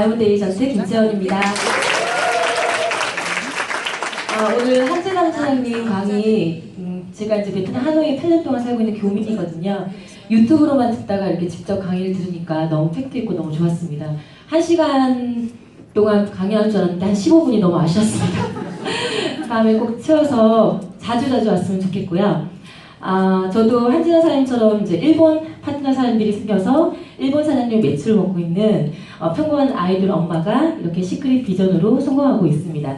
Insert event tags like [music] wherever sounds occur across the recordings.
다이아몬드 에이전트 김재원입니다. 아, 오늘 한재남 사장님 강의 음, 제가 이제 베트남 하노이에 8년 동안 살고 있는 교민이거든요. 유튜브로만 듣다가 이렇게 직접 강의를 들으니까 너무 팩트 있고 너무 좋았습니다. 한 시간 동안 강의하는 줄 알았는데 한 15분이 너무 아쉬웠습니다. [laughs] 다음에 꼭 채워서 자주 자주 왔으면 좋겠고요. 아, 저도 한진아 사장님처럼 이제 일본 파트너 사장님들이 생겨서 일본 사장님 매출을 먹고 있는 어, 평범한 아이들 엄마가 이렇게 시크릿 비전으로 성공하고 있습니다.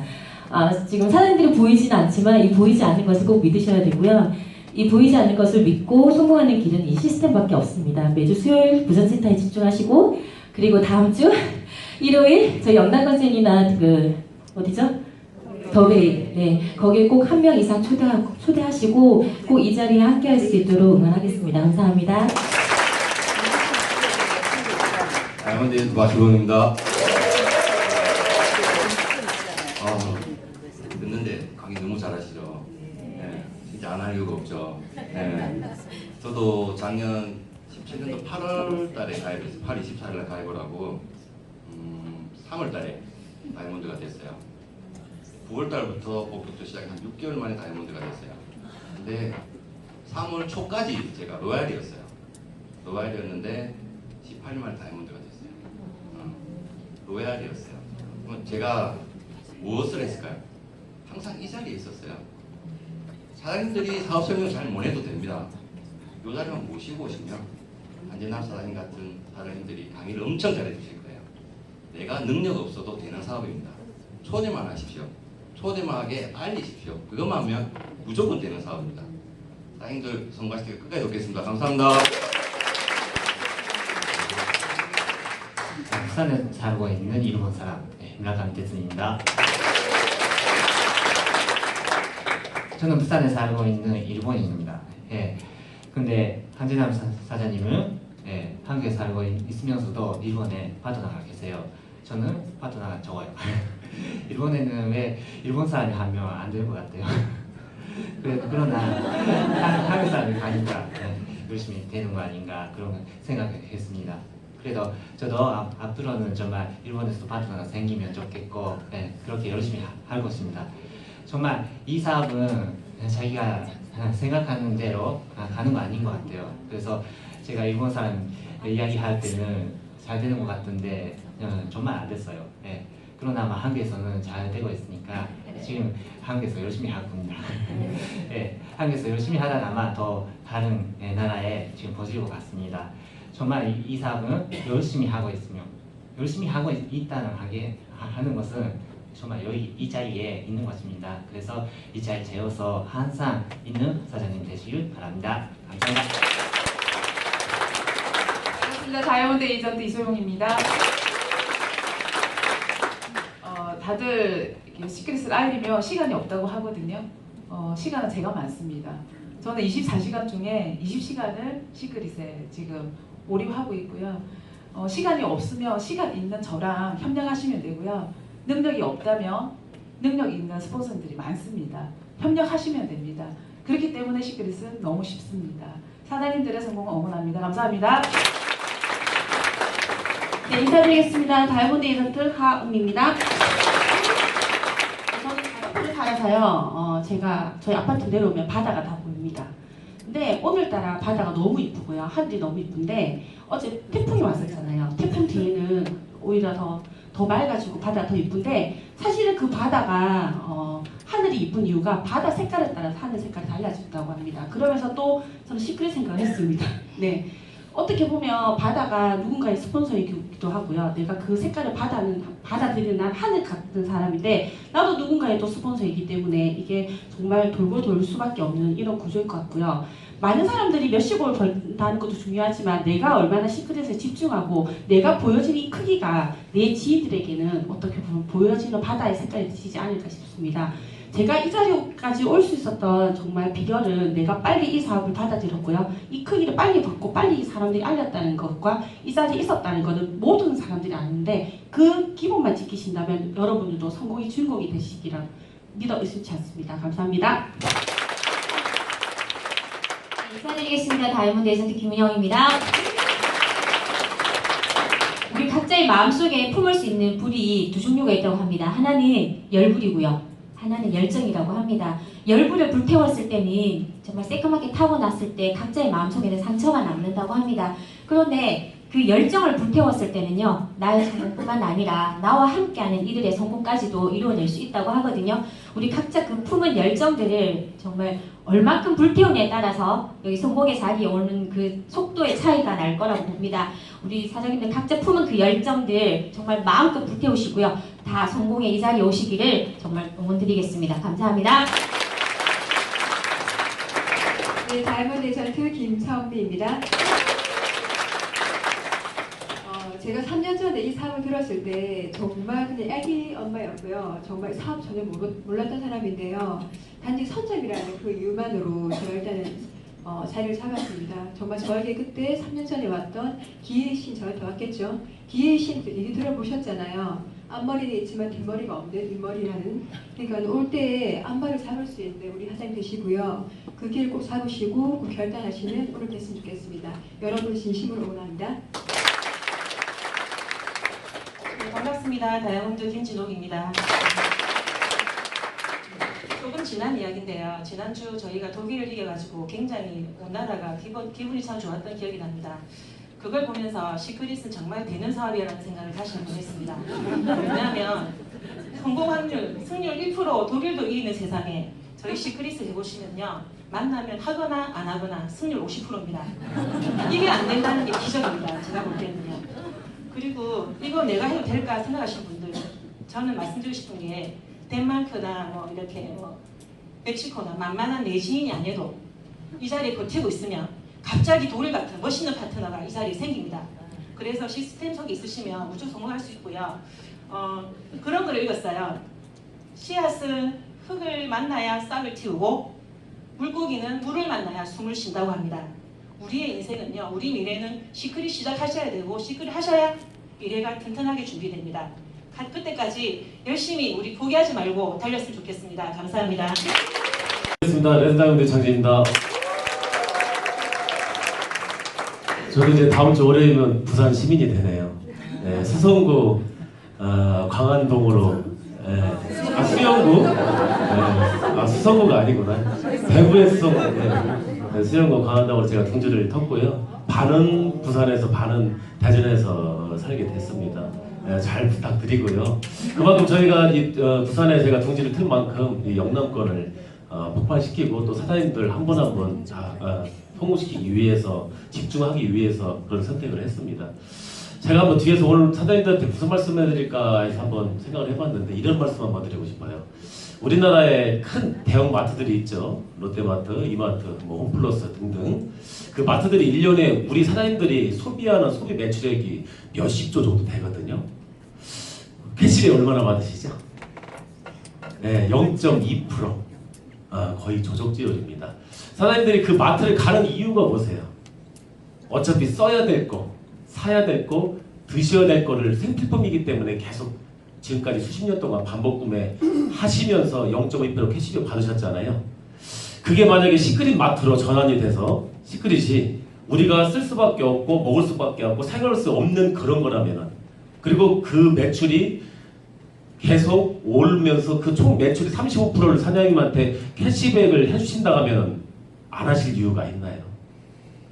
아, 지금 사장님들이 보이지는 않지만 이 보이지 않는 것을 꼭 믿으셔야 되고요. 이 보이지 않는 것을 믿고 성공하는 길은 이 시스템밖에 없습니다. 매주 수요일 부전센터에 집중하시고 그리고 다음 주 [laughs] 일요일 저희 영남건센이나 그 어디죠? 더베이 네 거기에 꼭 한 명 이상 초대하, 초대하시고 꼭 이 자리에 함께할 수 있도록 응원하겠습니다. 감사합니다. 다이아몬드 마시론입니다. 아, 듣는데 강의 너무 잘하시죠? 네, 진짜 안 할 이유가 없죠. 네. 저도 작년 17년도 8월 달에 했어요. 8월 24일 날 가입을 하고 음, 3월 달에 다이아몬드가 됐어요. 9월 달부터 목표부터 시작해 한 6개월 만에 다이아몬드가 됐어요. 근데 3월 초까지 제가 로얄이었어요. 로얄이었는데 18일 만에 다이아몬드가 됐어요. 어, 로얄이었어요. 제가 무엇을 했을까요? 항상 이 자리에 있었어요. 사장님들이 사업 설명 잘 못해도 됩니다. 이 자리만 모시고 오시면 한진남 사장님 같은 사장님들이 강의를 엄청 잘해 주실 거예요. 내가 능력 없어도 되는 사업입니다. 초대만 하십시오. 초대만 하게 알리십시오. 그것만 하면 무조건 되는 사업입니다. 사장님들 성공하시길 끝까지 돕겠습니다. 감사합니다. 자, 부산에 살고 있는 일본 사람 네, 문라카미 대수입니다 저는 부산에 살고 있는 일본인입니다. 예. 근데 한재남 사장님은 예, 한국에 살고 있으면서도 일본에 파트너가 계세요. 저는 파트너가 적어요. [laughs] 일본에는 왜 일본 사람이 한 명 안 될 것 같아요. [laughs] 그러나 한국 사람이 가니까 예, 열심히 되는 거 아닌가 그런 생각했습니다. 그래도 저도 앞, 앞으로는 정말 일본에서도 파트너가 생기면 좋겠고 네, 그렇게 열심히 하- 할 것입니다. 정말 이 사업은 자기가 생각하는 대로 가는 거 아닌 것 같아요. 그래서 제가 일본 사람 이야기할 때는 잘 되는 것 같은데 어, 정말 안 됐어요. 네. 그러나 아마 한국에서는 잘 되고 있으니까 지금 한국에서 열심히 하고 있습니다. [laughs] 네, 한국에서 열심히 하다가 아마 더 다른 예, 나라에 지금 버질 것 같습니다. 정말 이, 이 사업은 열심히 하고 있으면 열심히 하고 있, 있다는 하게 하- 하는 것은 정말 여기 이 자리에 있는 것입니다. 그래서 이 자리에 재워서 항상 있는 사장님 되시길 바랍니다. 감사합니다. 반갑습니다. 다이아몬드 에이전트 이소영입니다. 어, 다들 시크릿을 알리며 시간이 없다고 하거든요. 어, 시간은 제가 많습니다. 저는 24시간 중에 20시간을 시크릿에 지금 몰입하고 있고요. 어, 시간이 없으면 시간 있는 저랑 협력하시면 되고요. 능력이 없다면 능력 있는 스폰서들이 많습니다. 협력하시면 됩니다. 그렇기 때문에 시크릿은 너무 쉽습니다. 사장님들의 성공을 응원합니다. 감사합니다. 네, 인사드리겠습니다. 다이아몬드 에이전트 하은입니다. 저는 아파트를 살아서요. 어, 제가 저희 아파트 내려오면 바다가 다 보입니다. 근데 오늘따라 바다가 너무 이쁘고요. 하늘이 너무 이쁜데 어제 태풍이 왔었잖아요. 태풍 뒤에는 오히려 더, 더 맑아지고 바다가 더 이쁜데 사실은 그 바다가 어, 하늘이 이쁜 이유가 바다 색깔에 따라서 하늘 색깔이 달라진다고 합니다. 그러면서 또 저는 시크릿 생각을 했습니다. [laughs] 네. 어떻게 보면 바다가 누군가의 스폰서이기도 하고요. 내가 그 색깔을 받아는 받아들이는 난 하늘 같은 사람인데 나도 누군가의 또 스폰서이기 때문에 이게 정말 돌고 돌 수밖에 없는 이런 구조일 것 같고요. 많은 사람들이 몇십억을 번다는 것도 중요하지만 내가 얼마나 시크릿에 집중하고 내가 보여지는 이 크기가 내 지인들에게는 어떻게 보면 보여지는 바다의 색깔이 되지 않을까 싶습니다. 제가 이 자리까지 올 수 있었던 정말 비결은 내가 빨리 이 사업을 받아들였고요. 이 크기를 빨리 받고 빨리 사람들이 알렸다는 것과 이 자리에 있었다는 것은 모든 사람들이 아는데 그 기본만 지키신다면 여러분들도 성공의 주인공이 되시기라 믿어 의심치 않습니다. 감사합니다. 인사드리겠습니다. 다이아몬드 에이전트 김은영입니다. 우리 각자의 마음속에 품을 수 있는 불이 두 종류가 있다고 합니다. 하나는 열불이고요. 하나는 열정이라고 합니다. 열불을 불태웠을 때는 정말 새까맣게 타고 났을 때 각자의 마음속에는 상처가 남는다고 합니다. 그런데 그 열정을 불태웠을 때는요, 나의 성공뿐만 아니라 나와 함께하는 이들의 성공까지도 이루어낼 수 있다고 하거든요. 우리 각자 그 품은 열정들을 정말 얼만큼 불태우냐에 따라서 여기 성공의 자리에 오는 그 속도의 차이가 날 거라고 봅니다. 우리 사장님들 각자 품은 그 열정들 정말 마음껏 불태우시고요. 다 성공의 이 자리에 오시기를 정말 응원드리겠습니다. 감사합니다. 네, 다이아몬드 전트 김차은비입니다. 어, 제가 3년 전에 이 사업을 들었을 때 정말 그냥 애기 엄마였고요. 정말 사업 전혀 몰랐던 사람인데요. 단지 선점이라는 그 이유만으로 제가 일단은 어, 자리를 잡았습니다. 정말 저에게 그때 3년 전에 왔던 기회의 신 저한테 왔겠죠. 기회의 신 얘기 들어보셨잖아요. 앞머리는 있지만 뒷머리가 없는 뒷머리라는 그러니까 올 때에 앞머리를 잡을 수 있는 우리 사장님 되시고요. 그 길 꼭 잡으시고 그 결단하시는 오늘 됐으면 좋겠습니다. 여러분 진심으로 응원합니다. 네, 반갑습니다. 다이아몬드 김진옥입니다. 조금 지난 이야기인데요. 지난주 저희가 독일을 이겨가지고 굉장히 온 나라가 기분, 기분이 참 좋았던 기억이 납니다. 그걸 보면서 시크릿은 정말 되는 사업이라는 생각을 다시 한번 했습니다. 왜냐하면 성공 확률, 승률 1% 독일도 이기는 세상에 저희 시크릿을 해보시면요. 만나면 하거나 안 하거나 승률 50%입니다. 이게 안 된다는 게 기적입니다. 제가 볼 때는요. 그리고 이거 내가 해도 될까 생각하시는 분들 저는 말씀드리고 싶은 게 덴마크나 뭐 이렇게 뭐 멕시코나 만만한 내 지인이 아니어도 이 자리에 버티고 있으면 갑자기 돌 같은 멋있는 파트너가 이 자리에 생깁니다. 그래서 시스템 속에 있으시면 무조건 성공할 수 있고요. 어, 그런 걸 읽었어요. 씨앗은 흙을 만나야 싹을 틔우고 물고기는 물을 만나야 숨을 쉰다고 합니다. 우리의 인생은요, 우리 미래는 시크릿 시작하셔야 되고 시크릿 하셔야 미래가 튼튼하게 준비됩니다. 가- 그때까지 열심히 우리 포기하지 말고 달렸으면 좋겠습니다. 감사합니다. 반갑습니다. 렌다운드 장진입니다. 저도 이제 다음 주 월요일이면 부산 시민이 되네요. 네, 수성구 어, 광안동으로 예, 아 수영구 예, 아 수성구가 아니구나 대구의 수성구 네, 네, 수영구 광안동으로 제가 등주를 텄고요. 반은 부산에서 반은 대전에서 살게 됐습니다. 예, 잘 부탁드리고요. 그만큼 저희가 이 어, 부산에 제가 둥지를 틀 만큼 이 영남권을 어, 폭발시키고 또 사장님들 한번한번다 어, 성공시키기 위해서 집중하기 위해서 그런 선택을 했습니다. 제가 한번 뒤에서 오늘 사장님들한테 무슨 말씀 해드릴까 해서 한번 생각을 해봤는데 이런 말씀 한번 드리고 싶어요. 우리나라에 큰 대형 마트들이 있죠. 롯데마트, 이마트, 뭐 홈플러스 등등. 그 마트들이 1년에 우리 사장님들이 소비하는 소비 매출액이 몇십 조 정도 되거든요. 캐시리 얼마나 받으시죠? 네, 0.2%. 아, 거의 조적지율입니다. 사장님들이 그 마트를 가는 이유가 뭐세요? 어차피 써야 될 거, 사야 될 거, 드셔야 될 거를 생필품이기 때문에 계속 지금까지 수십 년 동안 반복 구매 하시면서 0.2% 캐시백 받으셨잖아요. 그게 만약에 시크릿 마트로 전환이 돼서 시크릿이 우리가 쓸 수밖에 없고 먹을 수밖에 없고 생활할 수 없는 그런 거라면은 그리고 그 매출이 계속 오르면서 그 총 매출의 35%를 사장님한테 캐시백을 해주신다 하면 안 하실 이유가 있나요?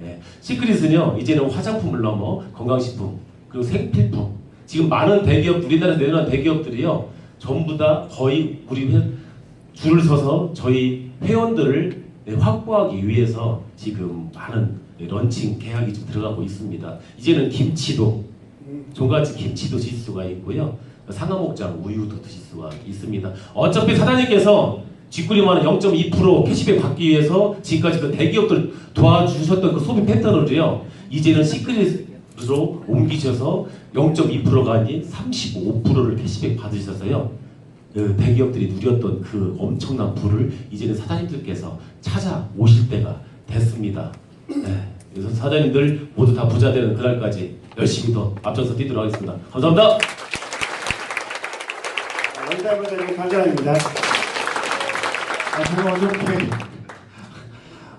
예. 시크릿은요 이제는 화장품을 넘어 건강식품 그리고 생필품 지금 많은 대기업 우리나라에서 내놓은 대기업들이요 전부 다 거의 우리 회, 줄을 서서 저희 회원들을 네, 확보하기 위해서 지금 많은 런칭 계약이 좀 들어가고 있습니다. 이제는 김치도 종갓집 김치도 드실 수가 있고요. 상하목장 우유도 드실 수가 있습니다. 어차피 사장님께서 쥐꾸리만은 0.2% 캐시백 받기 위해서 지금까지 그 대기업들 도와주셨던 그 소비 패턴을요. 이제는 시크릿으 로 옮기셔서 0.2%가 아닌 35%를 캐시백 받으셔서요. 그 대기업들이 누렸던 그 엄청난 부를 이제는 사장님들께서 찾아오실 때가 됐습니다. 네. 그래서 사장님들 모두 다 부자 되는 그날까지 열심히 더 앞서서 뛰도록 하겠습니다. 감사합니다. 원장분들 감사합니다. 아, 제가 어저께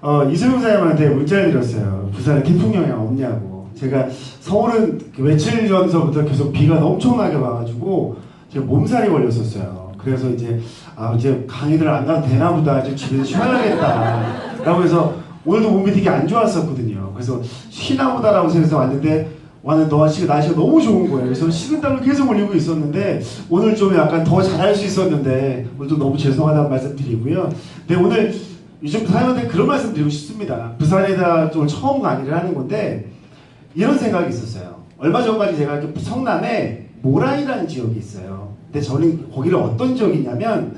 어, 이승우 사장님한테 문자를 드렸어요. 부산에 태풍 영향 없냐고. 제가 서울은 그 며칠 전서부터 계속 비가 엄청나게 와가지고 제가 몸살이 걸렸었어요. 그래서 이제 아 이제 강의들 안 가도 되나 보다 이제 집에서 쉬어야겠다 라고 해서 오늘도 몸이 되게 안 좋았었거든요. 그래서 쉬나 보다라고 생각해서 왔는데 왔는데 날씨가 날씨가 너무 좋은 거예요. 그래서 식은땀을 계속 흘리고 있었는데 오늘 좀 약간 더 잘할 수 있었는데 오늘도 너무 죄송하다는 말씀 드리고요. 네 오늘 요즘 사연한테 그런 말씀 드리고 싶습니다. 부산에다 좀 처음 강의를 하는 건데 이런 생각이 있었어요. 얼마 전까지 제가 성남에 모란이라는 지역이 있어요. 근데 저는 거기를 어떤 지역이냐면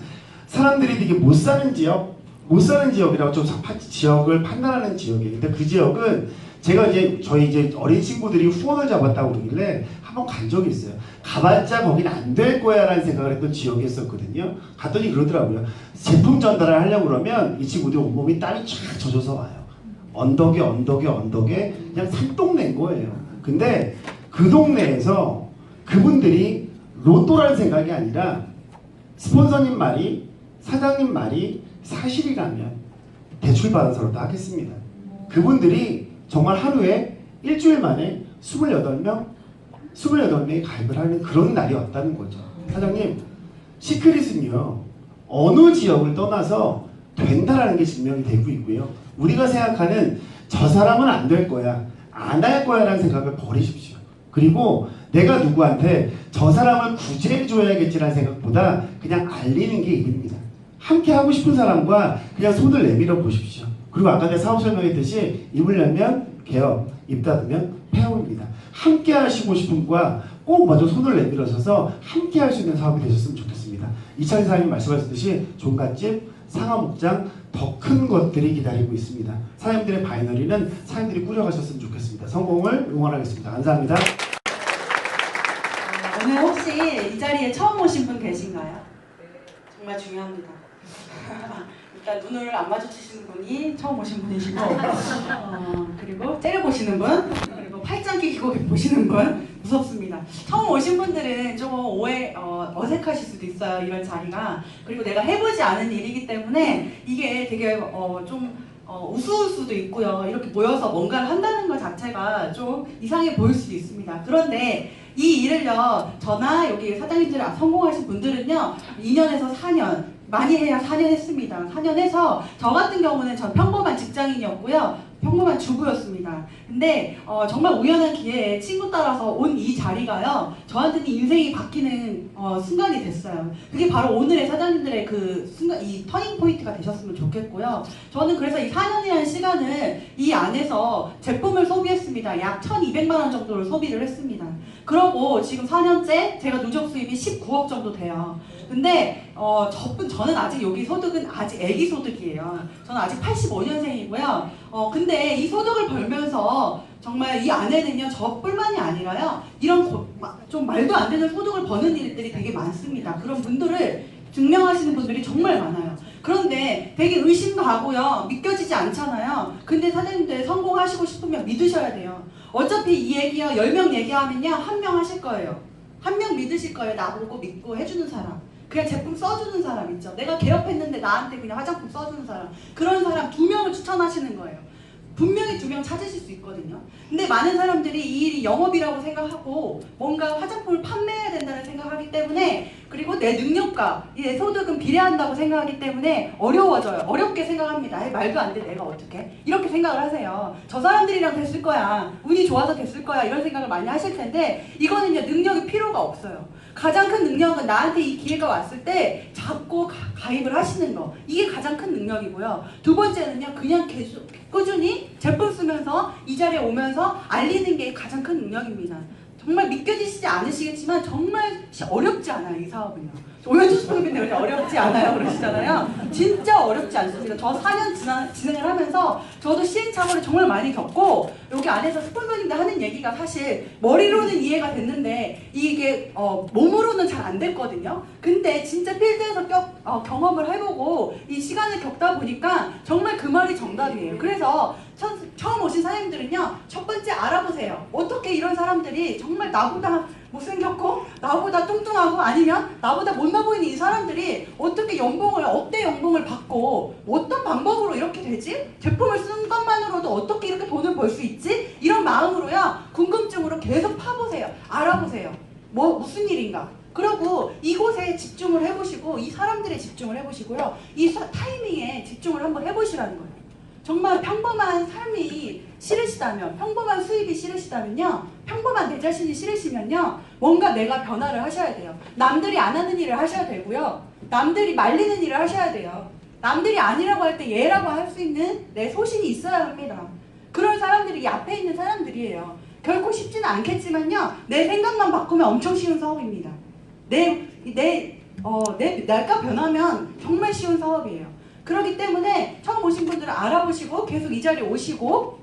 사람들이 되게 못 사는 지역, 못 사는 지역이라고 좀 파- 지역을 판단하는 지역이에요. 근데 그 지역은 제가 이제 저희 이제 어린 친구들이 후원을 잡았다고 그러길래 한번 간 적이 있어요. 가봤자 거긴 안 될 거야라는 생각을 했던 지역이었거든요. 갔더니 그러더라고요. 제품 전달을 하려고 그러면 이 친구들이 온몸이 땀이 쫙 젖어서 와요. 언덕에 언덕에 언덕에 그냥 산동네인 거예요. 근데 그 동네에서 그분들이 로또라는 생각이 아니라 스폰서님 말이 사장님 말이 사실이라면 대출 받아서라도 하겠습니다. 그분들이 정말 하루에 일주일 만에 28명, 28명이 가입을 하는 그런 날이 왔다는 거죠. 사장님, 시크릿은요, 어느 지역을 떠나서 된다라는 게 증명이 되고 있고요. 우리가 생각하는 저 사람은 안 될 거야, 안 할 거야 라는 생각을 버리십시오. 그리고 내가 누구한테 저 사람을 구제해줘야겠지라는 생각보다 그냥 알리는 게 일입니다. 함께 하고 싶은 사람과 그냥 손을 내밀어 보십시오. 그리고 아까 내가 사업 설명했듯이 입을 열면 개업, 입 닫으면 폐업입니다. 함께 하시고 싶은 분과 꼭 먼저 손을 내밀어서서 함께 할 수 있는 사업이 되셨으면 좋겠습니다. 이창희 사장님 말씀하셨듯이 종갓집, 상하목장 더 큰 것들이 기다리고 있습니다. 사장님들의 바이너리는 사장님들이 꾸려가셨으면 좋겠습니다. 성공을 응원하겠습니다. 감사합니다. 오늘 혹시 이 자리에 처음 오신 분 계신가요? 정말 중요합니다. [laughs] 일단 눈을 안 마주치시는 분이 처음 오신 분이시고 어, 그리고 째려보시는 분 그리고 팔짱 끼고 보시는 분 무섭습니다. 처음 오신 분들은 좀 오해 어, 어색하실 수도 있어요 이런 자리가 그리고 내가 해보지 않은 일이기 때문에 이게 되게 어, 좀 어, 우스울 수도 있고요. 이렇게 모여서 뭔가를 한다는 것 자체가 좀 이상해 보일 수도 있습니다. 그런데 이 일을요, 저나 여기 사장님들 성공하신 분들은요, 2년에서 4년, 많이 해야 4년 했습니다. 4년 해서, 저 같은 경우는 전 평범한 직장인이었고요. 평범한 주부였습니다. 근데 어, 정말 우연한 기회에 친구 따라서 온 이 자리가요, 저한테는 인생이 바뀌는 어, 순간이 됐어요. 그게 바로 오늘의 사장님들의 그 순간, 이 터닝 포인트가 되셨으면 좋겠고요. 저는 그래서 이 4년이라는 시간을 이 안에서 제품을 소비했습니다. 약 1,200만 원 정도를 소비를 했습니다. 그러고 지금 4년째 제가 누적 수입이 19억 정도 돼요. 근데 어, 저뿐 저는 아직 여기 소득은 아직 애기 소득이에요. 저는 아직 85년생이고요. 어, 근데 이 소득을 벌면서 정말 이 안에는요 저뿐만이 아니라요 이런 고- 마- 좀 말도 안 되는 소득을 버는 일들이 되게 많습니다. 그런 분들을 증명하시는 분들이 정말 많아요. 그런데 되게 의심도 하고요. 믿겨지지 않잖아요. 근데 사장님들 성공하시고 싶으면 믿으셔야 돼요. 어차피 이 얘기요. 10명 얘기하면요. 한 명 하실 거예요. 한 명 믿으실 거예요. 나보고 믿고 해주는 사람. 그냥 제품 써주는 사람 있죠. 내가 개업했는데 나한테 그냥 화장품 써주는 사람. 그런 사람 두 명을 추천하시는 거예요. 분명히 두 명 찾으실 수 있거든요. 근데 많은 사람들이 이 일이 영업이라고 생각하고 뭔가 화장품을 판매해야 된다는 생각하기 때문에 그리고 내 능력과 내 소득은 비례한다고 생각하기 때문에 어려워져요. 어렵게 생각합니다. 말도 안 돼. 내가 어떻게? 이렇게 생각을 하세요. 저 사람들이랑 됐을 거야. 운이 좋아서 됐을 거야. 이런 생각을 많이 하실 텐데 이거는요. 능력이 필요가 없어요. 가장 큰 능력은 나한테 이 기회가 왔을 때 잡고 가, 가입을 하시는 거. 이게 가장 큰 능력이고요. 두 번째는요. 그냥 계속 꾸준히 제품 쓰면서 이 자리에 오면서 알리는 게 가장 큰 능력입니다. 정말 믿겨지시지 않으시겠지만 정말 시- 어렵지 않아요 이 사업은요. 오현주 수석님인데 왜 어렵지 않아요 그러시잖아요. 진짜 어렵지 않습니다. 저 4년 지나, 진행을 하면서 저도 시행착오를 정말 많이 겪고 여기 안에서 스폰서님들 하는 얘기가 사실 머리로는 이해가 됐는데 이게 어, 몸으로는 잘 안 됐거든요. 근데 진짜 필드에서 겨- 어, 경험을 해보고 이 시간을 겪다 보니까 정말 그 말이 정답이에요. 그래서 첫, 처음 오신 사장님들은요 첫 번째 알아보세요. 어떻게 이런 사람들이 정말 나보다 못생겼고 나보다 뚱뚱하고 아니면 나보다 못나 보이는 이 사람들이 어떻게 연봉을 억대 연봉을 받고 어떤 방법으로 이렇게 되지? 제품을 쓴 것만으로도 어떻게 이렇게 돈을 벌 수 있지? 이런 마음으로요 궁금증으로 계속 파보세요. 알아보세요. 뭐 무슨 일인가? 그리고 이곳에 집중을 해보시고 이 사람들에 집중을 해보시고요. 이 사- 타이밍에 집중을 한번 해보시라는 거예요. 정말 평범한 삶이 싫으시다면, 평범한 수입이 싫으시다면요, 평범한 내 자신이 싫으시면요, 뭔가 내가 변화를 하셔야 돼요. 남들이 안 하는 일을 하셔야 되고요, 남들이 말리는 일을 하셔야 돼요. 남들이 아니라고 할때 예라고 할 수 있는 내 소신이 있어야 합니다. 그런 사람들이 이 앞에 있는 사람들이에요. 결코 쉽지는 않겠지만요, 내 생각만 바꾸면 엄청 쉬운 사업입니다. 내, 내, 어, 내, 내가 변하면 정말 쉬운 사업이에요. 그렇기 때문에 처음 오신 분들은 알아보시고 계속 이 자리에 오시고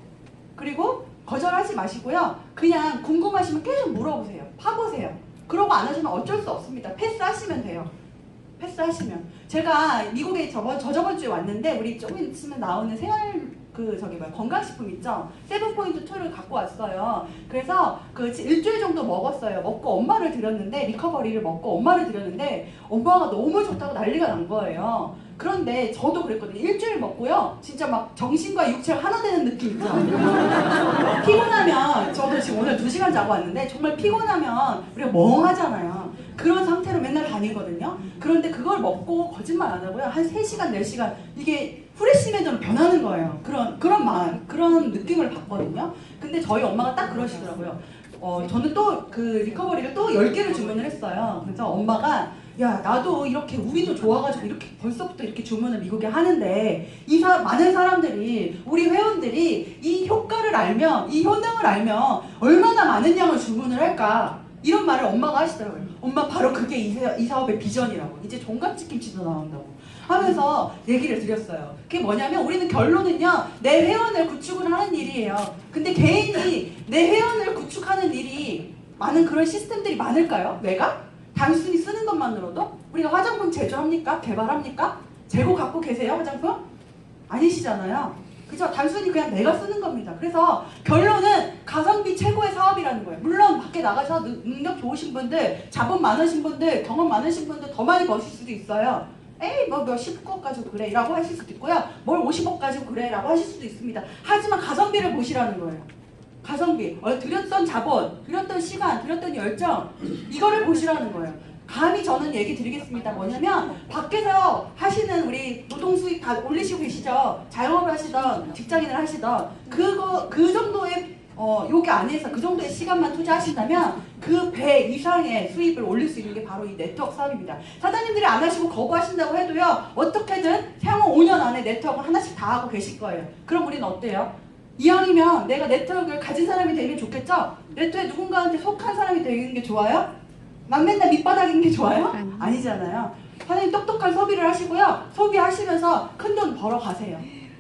그리고 거절하지 마시고요. 그냥 궁금하시면 계속 물어보세요. 파보세요. 그러고 안 하시면 어쩔 수 없습니다. 패스하시면 돼요. 패스하시면 제가 미국에 저번 저저번 주에 왔는데 우리 조금 있으면 나오는 생활 그 저기 뭐야 건강식품 있죠 세븐 포인트 2를 갖고 왔어요 그래서 그 일주일 정도 먹었어요 먹고 엄마를 드렸는데 리커버리를 먹고 엄마를 드렸는데 엄마가 너무 좋다고 난리가 난 거예요 그런데 저도 그랬거든요. 일주일 먹고요. 진짜 막 정신과 육체가 하나 되는 느낌 있죠 [laughs] 피곤하면 저도 지금 오늘 2시간 자고 왔는데 정말 피곤하면 우리가 멍하잖아요. 그런 상태로 맨날 다니거든요. 그런데 그걸 먹고 거짓말 안 하고요. 한 3시간 4시간 이게 후레쉬맨으로 변하는 거예요. 그런 그런 마음 그런 느낌을 받거든요. 근데 저희 엄마가 딱 그러시더라고요. 어 저는 또 그 리커버리를 또 10개를 주문을 했어요. 그래서 엄마가 야 나도 이렇게 우리도 좋아가지고 이렇게 벌써부터 이렇게 주문을 미국에 하는데 이 사, 많은 사람들이 우리 회원들이 이 효과를 알면 이 효능을 알면 얼마나 많은 양을 주문을 할까? 이런 말을 엄마가 하시더라고요. 엄마 바로 그게 이, 사- 이 사업의 비전이라고. 이제 종갓집 김치도 나온다고 하면서 얘기를 드렸어요. 그게 뭐냐면 우리는 결론은요 내 회원을 구축을 하는 일이에요. 근데 개인이 내 회원을 구축하는 일이 많은 그런 시스템들이 많을까요? 내가? 단순히 쓰는 것만으로도 우리가 화장품 제조합니까? 개발합니까? 재고 갖고 계세요 화장품? 아니시잖아요. 그죠? 단순히 그냥 내가 쓰는 겁니다. 그래서 결론은 가성비 최고의 사업이라는 거예요. 물론 밖에 나가서 능- 능력 좋으신 분들, 자본 많으신 분들, 경험 많으신 분들 더 많이 버실 수도 있어요. 에이 뭐 몇십 억 가지고 그래 라고 하실 수도 있고요. 뭘 50억 가지고 그래 라고 하실 수도 있습니다. 하지만 가성비를 보시라는 거예요. 가성비, 어, 들였던 자본, 들였던 시간, 들였던 열정 이거를 보시라는 거예요. 감히 저는 얘기 드리겠습니다. 뭐냐면 밖에서 하시는 우리 노동 수익 다 올리시고 계시죠. 자영업을 하시던 직장인을 하시던 그거 그 정도의 어 여기 안에서 그 정도의 시간만 투자하신다면 그 배 이상의 수입을 올릴 수 있는 게 바로 이 네트워크 사업입니다. 사장님들이 안 하시고 거부하신다고 해도요 어떻게든 향후 5년 안에 네트워크 하나씩 다 하고 계실 거예요. 그럼 우리는 어때요? 이왕이면 내가 네트워크를 가진 사람이 되면 좋겠죠? 네트워크에 누군가한테 속한 사람이 되는 게 좋아요? 난 맨날 밑바닥인 게 좋아요? 아니잖아요. 사장님 똑똑한 소비를 하시고요. 소비하시면서 큰 돈 벌어 가세요.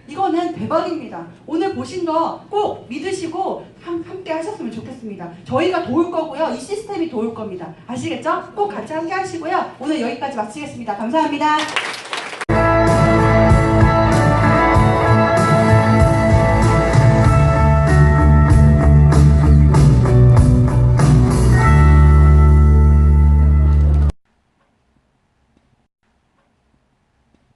이거는 대박입니다. 오늘 보신 거 꼭 믿으시고 함, 함께 하셨으면 좋겠습니다. 저희가 도울 거고요. 이 시스템이 도울 겁니다. 아시겠죠? 꼭 같이 함께 하시고요. 오늘 여기까지 마치겠습니다. 감사합니다.